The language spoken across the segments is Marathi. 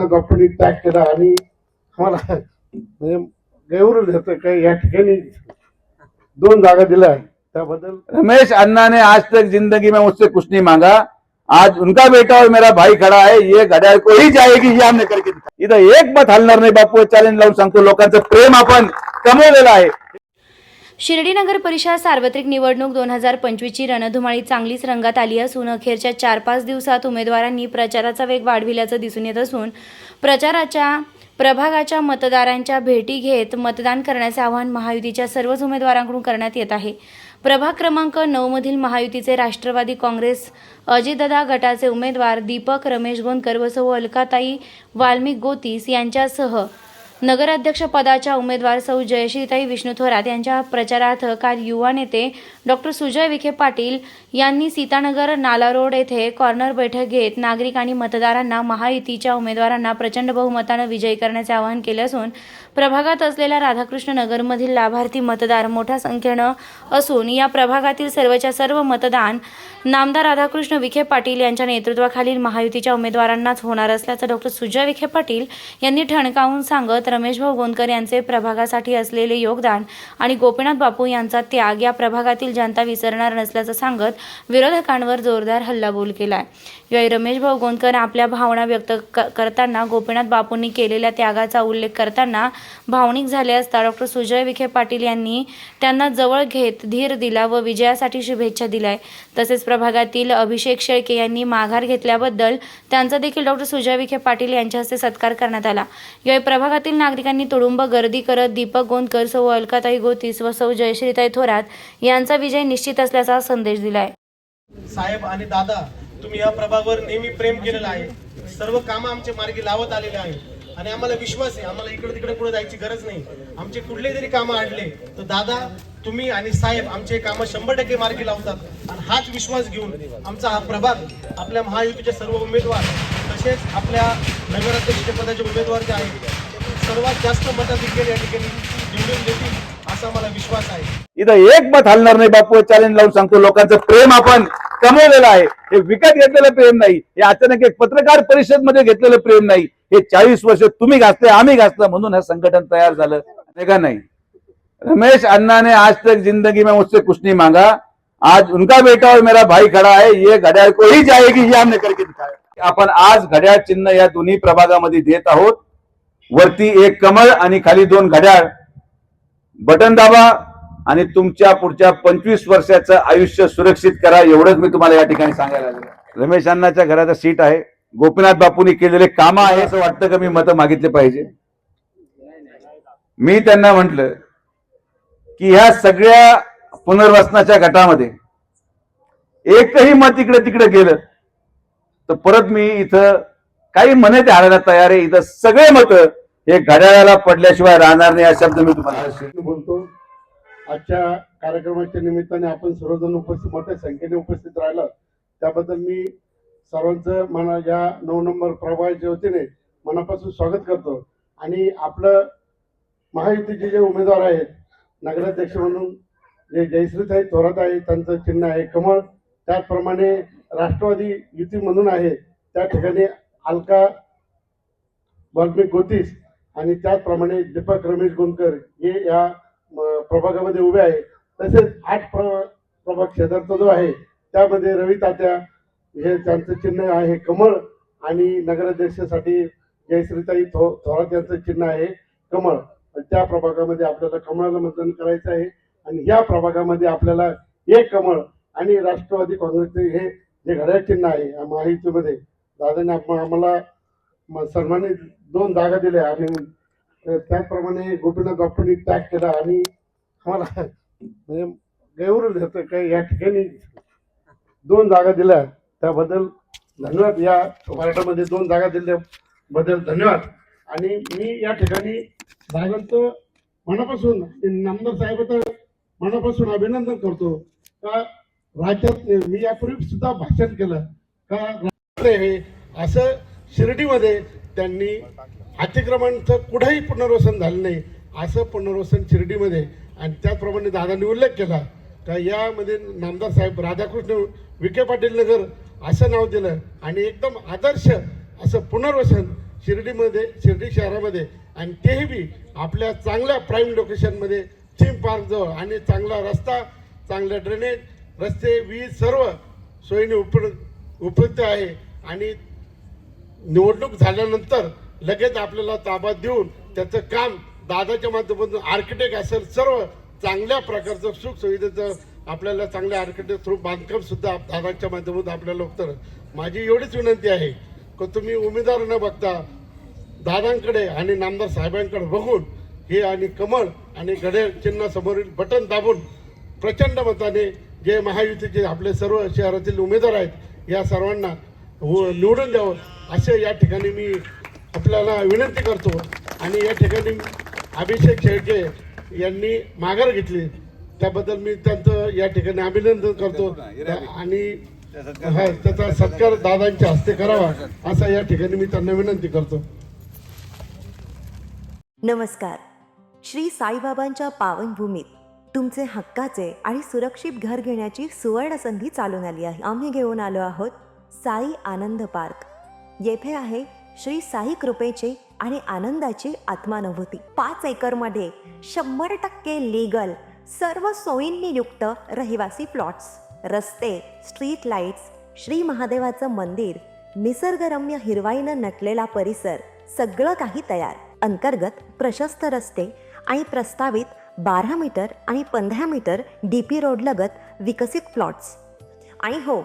गोपीनाथ बाप्पांनी त्याग केला आणि मला गैवरून गैरवलं होतं काही या ठिकाणी दोन जागा दिल्या त्याबद्दल रमेश अन्ना ने आज तक जिंदगी में मुझसे कुछ नहीं मांगा। आज उनका बेटा और मेरा भाई खड़ा है ये घड्याळ कोही जाएगी ही आम्ही करके इथं एक मत हलणार नाही बापू चॅलेंज लावून सांगतो लोकांचं प्रेम आपण कमवलेलं आहे। शिर्डी नगर परिषद सार्वत्रिक निवडणूक दोन हजार पंचवीसची रणधुमाळी चांगलीच रंगात आली असून अखेरच्या चार पाच दिवसात उमेदवारांनी प्रचाराचा वेग वाढविल्याचं दिसून येत असून प्रचाराच्या प्रभागाच्या मतदारांच्या भेटी घेत मतदान करण्याचे आवाहन महायुतीच्या सर्वच उमेदवारांकडून करण्यात येत आहे. प्रभाग क्रमांक नऊमधील महायुतीचे राष्ट्रवादी काँग्रेस अजितदादा गटाचे उमेदवार दीपक रमेश गोंदकर व सौ अलकाताई वाल्मिक गोतीस यांच्यासह नगराध्यक्षपदाच्या उमेदवार सौ जयश्रीताई विष्णू थोरात यांच्या प्रचारार्थ काल युवा नेते डॉक्टर सुजय विखे पाटील यांनी सीतानगर नाला रोड येथे कॉर्नर बैठक घेत नागरिक आणि मतदारांना महायुतीच्या उमेदवारांना प्रचंड बहुमतानं विजयी करण्याचे आवाहन केले असून प्रभागात असलेल्या राधाकृष्ण नगरमधील लाभार्थी मतदार मोठ्या संख्येनं असून या प्रभागातील सर्वच्या सर्व मतदान नामदार राधाकृष्ण विखे पाटील यांच्या नेतृत्वाखालील महायुतीच्या उमेदवारांनाच होणार असल्याचं डॉक्टर सुजय विखे पाटील यांनी ठणकावून सांगत रमेशभाऊ गोंदकर यांचे प्रभागासाठी असलेले योगदान आणि गोपीनाथ बापू यांचा त्याग या प्रभागातील जनता विसरणार नसल्याचं सांगत विरोधकांवर जोरदार हल्लाबोल केलाय. यावेळी रमेशभाऊ गोंदकर आपल्या भावना व्यक्त क- करताना गोपीनाथ बापूंनी केलेल्या त्यागाचा उल्लेख करताना भावनिक झाले असता डॉक्टर सुजय विखे पाटील यांनी त्यांना जवळ घेत धीर दिला व विजयासाठी शुभेच्छा दिलाय. तसेच प्रभागातील अभिषेक शेळके यांनी माघार घेतल्याबद्दल त्यांचा देखील डॉक्टर सुजय विखे पाटील यांच्या हस्ते सत्कार करण्यात आला. यावेळी प्रभागातील नागरिकांनी तुडुंब गर्दी करत दीपक गोंदकर सौ अलकाताई गोतीस व सौ जयश्रीताई थोरात यांचा विजय निश्चित असल्याचा संदेश दिलाय. साहेब आणि दादा तुम्ही या प्रभावर नेहमी प्रेम केलेलं आहे. सर्व कामं आमचे मार्गी लावत आलेले आहे. आणि आम्हाला विश्वास आहे आम्हाला इकडे तिकडे कुठे जायची गरज नाही. आमचे कुठले जरी कामं आडले तर दादा तुम्ही आणि साहेब आमचे कामं शंभर टक्के मार्गी लावतात. आणि हाच विश्वास घेऊन आमचा हा प्रभाग आपल्या महायुतीचे सर्व उमेदवार तसेच आपल्या नगराध्यक्ष पदाचे उमेदवार जे आहेत सर्वात जास्त मताधिक्य या ठिकाणी निवडून देतील असा मला विश्वास आहे. इथं एक मत हलणार नाही बापू चॅलेंज लावून सांगतो. लोकांचं प्रेम आपण कमवलेलं आहे. हे विकत घेतलेलं प्रेम नाही. हे अचानक एक पत्रकार परिषदमध्ये घेतलेलं प्रेम नाही. हे चाळीस वर्ष तुम्ही घासले आम्ही घासलं म्हणून हे संघटन तयार झालं नाही का नाही? रमेश अन्ना ने आज तक जिंदगी में मुझसे कुछ नहीं मांगा. आज उनका बेटा और मेरा भाई खड़ा है. ये घड्याळ कोही जाएगी ये हमने करके दिखाया आपण आज घड्याळ चिन्ह या दोन्ही प्रभागामध्ये देत आहोत. वरती एक कमळ आणि खाली दोन घड्याळ. बटन दाबा आणि तुमच्या पुढच्या पंचवीस वर्षाचं आयुष्य सुरक्षित करा. एवढंच मी तुम्हाला या ठिकाणी सांगायला आलेलो रमेश अण्णाच्या घराचं सीट आहे. गोपीनाथ बापूंनी केलेले कामं आहे असं वाटतं का मी मतं मागितले पाहिजे? मी त्यांना म्हटलं की ह्या सगळ्या पुनर्वसनाच्या गटामध्ये एकही मत इकडे तिकडे गेलं तर परत मी इथं काही मने ते हारायला तयार आहे. इथं सगळे मत हे घड्याळाला पडल्याशिवाय राहणार नाही हा शब्द मी तुम्हाला बोलतो आजच्या कार्यक्रमाच्या निमित्ताने आपण सर्वजण उपस्थित मोठ्या संख्येने उपस्थित राहिलं. त्याबद्दल मी सर्वांचं मना या नऊ नंबर प्रभागाच्या वतीने मनापासून स्वागत करतो. आणि आपलं महायुतीचे जे उमेदवार आहेत नगराध्यक्ष म्हणून जे जयश्रीताई थोरात आहे त्यांचं चिन्ह आहे कमळ त्याचप्रमाणे राष्ट्रवादी युती म्हणून आहे त्या ठिकाणी अलका वाल्मिक गोतीस आणि त्याचप्रमाणे दीपक रमेश गोंदकर हे या म, प्रभागामध्ये उभे आहे तसेच आठ प्र प्रभाग क्षेत्राचा जो आहे त्यामध्ये रवी तात्या हे त्यांचं चिन्ह आहे कमळ आणि नगराध्यक्षासाठी जयश्रीताई थो थोरात यांचं चिन्ह आहे कमळ. त्या प्रभागामध्ये आपल्याला कमळाला मतदान करायचं आहे आणि या प्रभागामध्ये आपल्याला एक कमळ आणि राष्ट्रवादी काँग्रेसचे हे जे घड्याळ चिन्ह आहे माहितीमध्ये महायुतीमध्ये. दादाने आप- आम्हाला सर्वांनी दोन जागा दिल्या आणि त्याप्रमाणे गोपीनाथ बापूंनी त्याग केला आणि मला म्हणजे गैरवलं होतं काही या ठिकाणी दोन जागा दिल्या. त्याबद्दल धन्यवाद. या वार्डामध्ये दोन जागा दिल्याबद्दल धन्यवाद. आणि मी या ठिकाणी साहेबांचं मनापासून नामदार तर मनापासून अभिनंदन करतो. का राज्यात मी यापूर्वी सुद्धा भाषण केलं. का राष्ट्र हे असं शिर्डीमध्ये त्यांनी अतिक्रमणचं कुठंही पुनर्वसन झालं नाही. असं पुनर्वसन शिर्डीमध्ये आणि त्याचप्रमाणे दादांनी उल्लेख केला का यामध्ये नामदार साहेब राधाकृष्ण विखे पाटील नगर असं नाव दिलं आणि एकदम आदर्श असं पुनर्वसन शिर्डीमध्ये शिर्डी शहरामध्ये आणि तेही बी आपल्या चांगल्या प्राईम लोकेशनमध्ये थीम पार्कजवळ आणि चांगला रस्ता चांगला ड्रेनेज रस्ते वीज सर्व सोयीने उप उपयुक्त आहे आणि निवडणूक झाल्यानंतर लगेच आपल्याला ताबा देऊन त्याचं काम दादाच्या माध्यमातून आर्किटेक्ट असेल सर्व चांगल्या प्रकारचं सुखसुविधेचं आपल्याला चांगल्या आर्किटेक्ट थ्रू बांधकाम सुद्धा दादाच्या माध्यमातून आपल्याला होतं. माझी एवढीच विनंती आहे की तुम्ही उमेदवार न बघता दादांकडे आणि नामदार साहेबांकडे बघून हे आणि कमळ आणि घड्याळ चिन्हासमोरील बटन दाबून प्रचंड मताने जे महायुतीचे आपले सर्व शहरातील उमेदवार आहेत या सर्वांना निवडून द्यावं. असे या ठिकाणी मी आपल्याला विनंती करतो. आणि या ठिकाणी अभिषेक शेळके यांनी माघार घेतली. त्याबद्दल मी त्यांचं या ठिकाणी अभिनंदन करतो. आणि हा त्याचा सत्कार दादांच्या हस्ते करावा असा या ठिकाणी मी त्यांना विनंती करतो. नमस्कार. श्री साईबाबांच्या पावनभूमीत तुमचे हक्काचे आणि सुरक्षित घर घेण्याची सुवर्ण संधी चालून आली आहे. आम्ही घेऊन आलो आहोत साई आनंद पार्क. येथे आहे श्री साई कृपेची आणि आनंदाची आत्मानुभूती. पाच एकरमध्ये शंभर टक्के लीगल सर्व सोयींनी युक्त रहिवासी प्लॉट्स रस्ते स्ट्रीट लाईट्स श्री महादेवाचं मंदिर निसर्गरम्य हिरवाईनं नटलेला परिसर सगळं काही तयार. अंतर्गत प्रशस्त रस्ते आणि प्रस्तावित बारा मीटर आणि पंधरा मीटर डी पी रोडलगत विकसित प्लॉट्स. आणि हो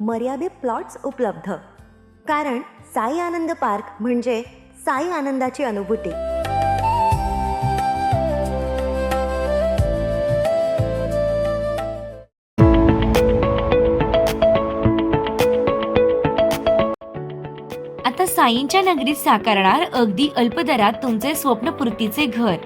मर्यादित प्लॉट्स उपलब्ध. कारण साई आनंद पार्क म्हणजे साई आनंदाची अनुभूती. आता साईंच्या नगरीत साकारणार अगदी अल्पदरात तुमचे स्वप्नपूर्तीचे घर.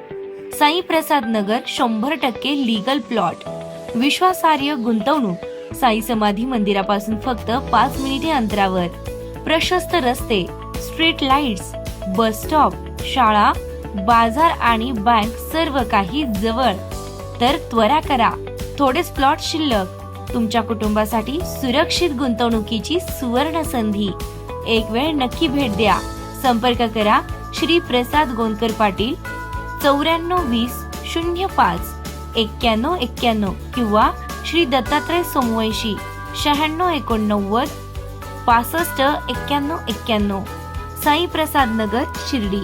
साई प्रसाद नगर शंभर टक्के लीगल प्लॉट विश्वासार्ह गुंतवणूक. साई समाधी मंदिरापासून फक्त पाच मिनिटे अंतरावर. प्रशस्त रस्ते स्ट्रीट लाईट्स बस स्टॉप शाळा बाजार आणि बँक सर्व काही जवळ. तर त्वरा करा. थोडेच प्लॉट शिल्लक. तुमच्या कुटुंबासाठी सुरक्षित गुंतवणुकीची सुवर्ण संधी. एक वेळ नक्की भेट द्या. संपर्क करा श्री प्रसाद गोंदकर पाटील चौऱ्याण्णव वीस शून्य पाच एक्क्याण्णव एक्क्याण्णव किंवा श्री दत्तात्रय सोमवंशी शहाण्णव एकोणनव्वद पासष्ट एक्क्याण्णव एक्क्याण्णव साईप्रसाद नगर शिर्डी.